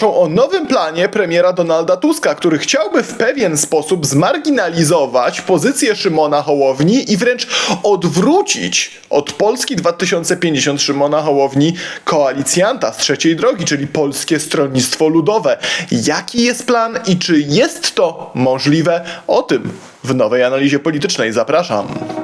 donoszą o nowym planie premiera Donalda Tuska, który chciałby w pewien sposób zmarginalizować pozycję Szymona Hołowni i wręcz odwrócić od Polski 2050 Szymona Hołowni koalicjanta z trzeciej drogi, czyli Polskie Stronnictwo Ludowe. Jaki jest plan i czy jest to możliwe? O tym w nowej analizie politycznej zapraszam.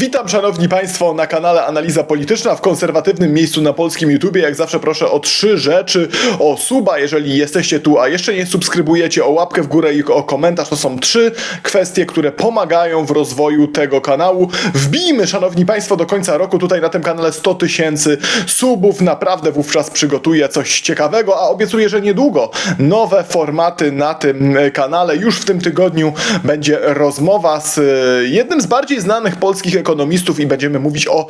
Witam szanowni państwo na kanale Analiza Polityczna w konserwatywnym miejscu na polskim YouTubie. Jak zawsze proszę o trzy rzeczy. O suba, jeżeli jesteście tu, a jeszcze nie subskrybujecie, o łapkę w górę i o komentarz. To są trzy kwestie, które pomagają w rozwoju tego kanału. Wbijmy, szanowni państwo, do końca roku tutaj na tym kanale 100 tysięcy subów. Naprawdę wówczas przygotuję coś ciekawego, a obiecuję, że niedługo nowe formaty na tym e, kanale. Już w tym tygodniu będzie rozmowa z e, jednym z bardziej znanych polskich ekonomistów i będziemy mówić o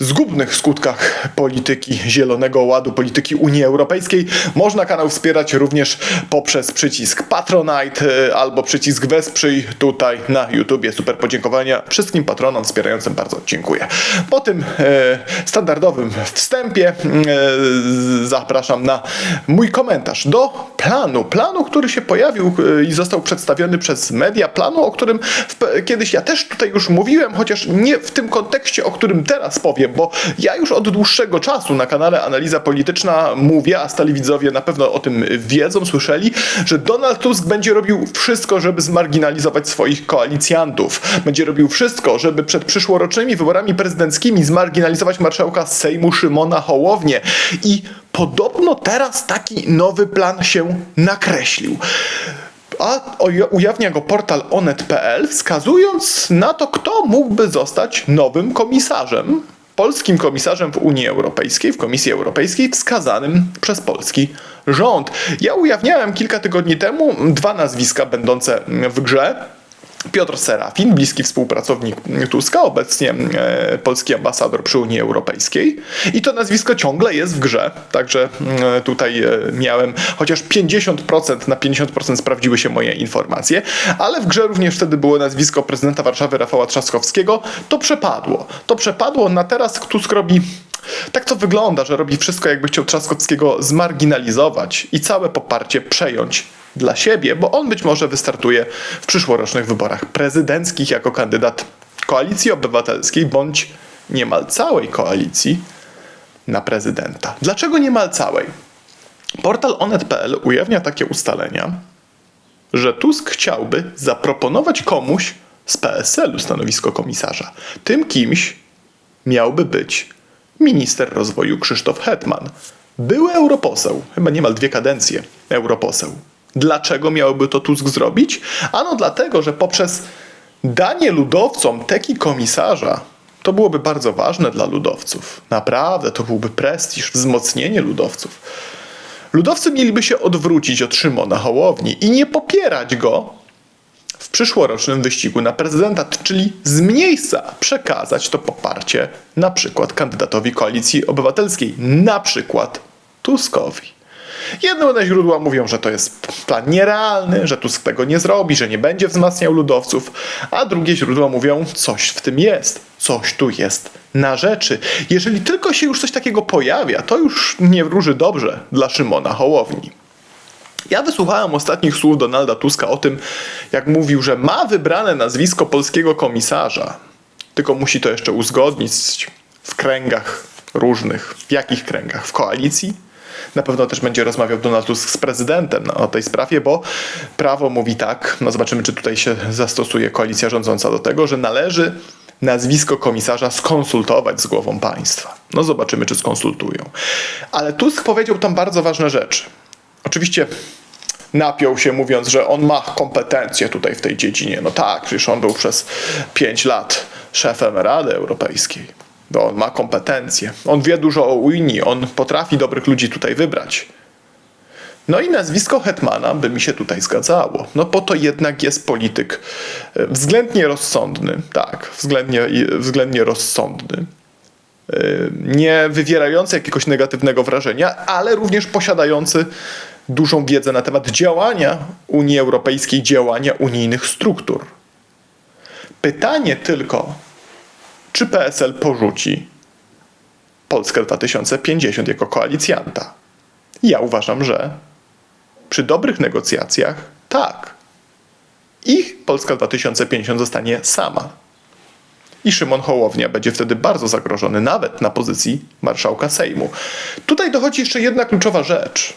zgubnych skutkach polityki Zielonego Ładu, polityki Unii Europejskiej. Można kanał wspierać również poprzez przycisk Patronite e, albo przycisk Wesprzyj tutaj na YouTubie. Super podziękowania wszystkim patronom wspierającym. Bardzo dziękuję. Po tym e, standardowym wstępie e, zapraszam na mój komentarz do planu. Planu, który się pojawił e, i został przedstawiony przez media. Planu, o którym w, kiedyś ja też tutaj już mówiłem, chociaż nie w tym kontekście, o którym teraz powiem, bo ja już od dłuższego czasu na kanale Analiza Polityczna mówię, a stali widzowie na pewno o tym wiedzą, słyszeli, że Donald Tusk będzie robił wszystko, żeby zmarginalizować swoich koalicjantów. Będzie robił wszystko, żeby przed przyszłorocznymi wyborami prezydenckimi zmarginalizować marszałka Sejmu Szymona Hołownię. I podobno teraz taki nowy plan się nakreślił a ujawnia go portal onet.pl, wskazując na to, kto mógłby zostać nowym komisarzem, polskim komisarzem w Unii Europejskiej, w Komisji Europejskiej, wskazanym przez polski rząd. Ja ujawniałem kilka tygodni temu dwa nazwiska będące w grze. Piotr Serafin, bliski współpracownik Tuska, obecnie e, polski ambasador przy Unii Europejskiej. I to nazwisko ciągle jest w grze, także e, tutaj e, miałem chociaż 50% na 50% sprawdziły się moje informacje, ale w grze również wtedy było nazwisko prezydenta Warszawy Rafała Trzaskowskiego. To przepadło. To przepadło na teraz Tusk robi tak to wygląda, że robi wszystko, jakby chciał Trzaskowskiego zmarginalizować i całe poparcie przejąć dla siebie, bo on być może wystartuje w przyszłorocznych wyborach prezydenckich jako kandydat koalicji obywatelskiej bądź niemal całej koalicji na prezydenta. Dlaczego niemal całej? Portal onet.pl ujawnia takie ustalenia, że Tusk chciałby zaproponować komuś z PSL-u stanowisko komisarza. Tym kimś miałby być minister rozwoju Krzysztof Hetman. Były europoseł, chyba niemal dwie kadencje europoseł. Dlaczego miałby to Tusk zrobić? Ano dlatego, że poprzez danie ludowcom teki komisarza to byłoby bardzo ważne dla ludowców. Naprawdę, to byłby prestiż, wzmocnienie ludowców. Ludowcy mieliby się odwrócić od Szymona Hołowni i nie popierać go w przyszłorocznym wyścigu na prezydenta, czyli z miejsca przekazać to poparcie na przykład kandydatowi koalicji obywatelskiej, na przykład Tuskowi. Jedne źródła mówią, że to jest plan nierealny, że Tusk tego nie zrobi, że nie będzie wzmacniał ludowców, a drugie źródła mówią, coś w tym jest, coś tu jest na rzeczy. Jeżeli tylko się już coś takiego pojawia, to już nie wróży dobrze dla Szymona Hołowni. Ja wysłuchałem ostatnich słów Donalda Tuska o tym, jak mówił, że ma wybrane nazwisko polskiego komisarza, tylko musi to jeszcze uzgodnić w kręgach różnych. W jakich kręgach? W koalicji? Na pewno też będzie rozmawiał Donald Tusk z prezydentem o tej sprawie, bo prawo mówi tak, no zobaczymy, czy tutaj się zastosuje koalicja rządząca do tego, że należy nazwisko komisarza skonsultować z głową państwa. No zobaczymy, czy skonsultują. Ale Tusk powiedział tam bardzo ważne rzeczy. Oczywiście napiął się mówiąc, że on ma kompetencje tutaj w tej dziedzinie. No tak, przecież on był przez pięć lat szefem Rady Europejskiej. No, on ma kompetencje. On wie dużo o Unii, on potrafi dobrych ludzi tutaj wybrać. No i nazwisko Hetmana by mi się tutaj zgadzało. No po to jednak jest polityk e, względnie rozsądny, tak, względnie, względnie rozsądny. E, nie wywierający jakiegoś negatywnego wrażenia, ale również posiadający dużą wiedzę na temat działania Unii Europejskiej, działania unijnych struktur. Pytanie tylko, czy PSL porzuci Polskę 2050 jako koalicjanta. Ja uważam, że przy dobrych negocjacjach tak. I Polska 2050 zostanie sama. I Szymon Hołownia będzie wtedy bardzo zagrożony, nawet na pozycji marszałka Sejmu. Tutaj dochodzi jeszcze jedna kluczowa rzecz.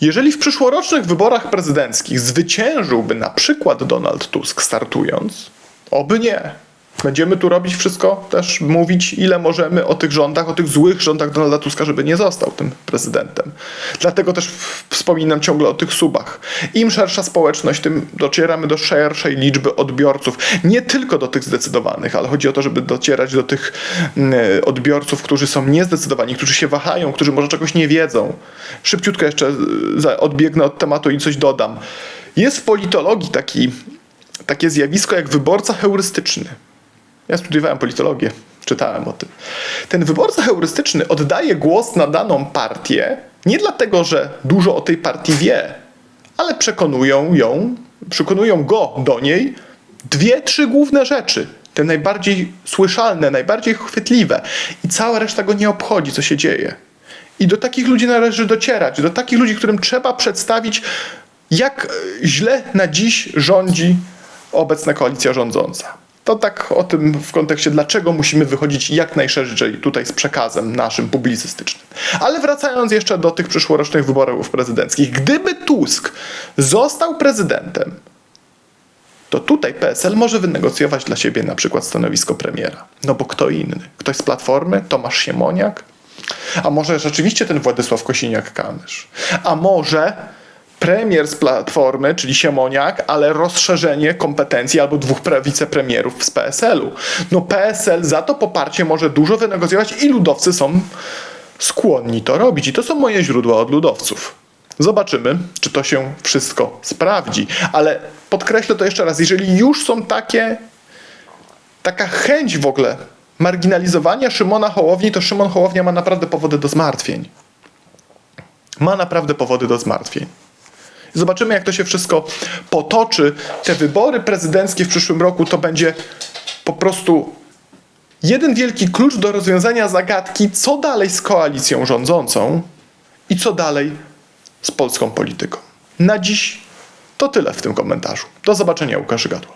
Jeżeli w przyszłorocznych wyborach prezydenckich zwyciężyłby na przykład Donald Tusk startując, oby nie. Będziemy tu robić wszystko, też mówić ile możemy o tych rządach, o tych złych rządach Donalda Tuska, żeby nie został tym prezydentem. Dlatego też wspominam ciągle o tych subach. Im szersza społeczność, tym docieramy do szerszej liczby odbiorców. Nie tylko do tych zdecydowanych, ale chodzi o to, żeby docierać do tych mm, odbiorców, którzy są niezdecydowani, którzy się wahają, którzy może czegoś nie wiedzą. Szybciutko jeszcze za- odbiegnę od tematu i coś dodam. Jest w politologii taki, takie zjawisko jak wyborca heurystyczny. Ja studiowałem politologię, czytałem o tym. Ten wyborca heurystyczny oddaje głos na daną partię nie dlatego, że dużo o tej partii wie, ale przekonują ją, przekonują go do niej dwie, trzy główne rzeczy. Te najbardziej słyszalne, najbardziej chwytliwe. I cała reszta go nie obchodzi, co się dzieje. I do takich ludzi należy docierać. Do takich ludzi, którym trzeba przedstawić, jak źle na dziś rządzi obecna koalicja rządząca. To tak o tym w kontekście, dlaczego musimy wychodzić jak najszerzej tutaj z przekazem naszym publicystycznym. Ale wracając jeszcze do tych przyszłorocznych wyborów prezydenckich. Gdyby Tusk został prezydentem, to tutaj PSL może wynegocjować dla siebie na przykład stanowisko premiera. No bo kto inny? Ktoś z Platformy? Tomasz Siemoniak? A może rzeczywiście ten Władysław Kosiniak-Kamysz? A może premier z Platformy, czyli Siemoniak, ale rozszerzenie kompetencji albo dwóch pre- wicepremierów z PSL-u. No PSL za to poparcie może dużo wynegocjować i ludowcy są skłonni to robić. I to są moje źródła od ludowców. Zobaczymy, czy to się wszystko sprawdzi. Ale podkreślę to jeszcze raz, jeżeli już są takie taka chęć w ogóle marginalizowania Szymona Hołowni, to Szymon Hołownia ma naprawdę powody do zmartwień. Ma naprawdę powody do zmartwień. Zobaczymy, jak to się wszystko potoczy. Te wybory prezydenckie w przyszłym roku to będzie po prostu jeden wielki klucz do rozwiązania zagadki, co dalej z koalicją rządzącą i co dalej z polską polityką. Na dziś to tyle w tym komentarzu. Do zobaczenia, Łukasz Gadło.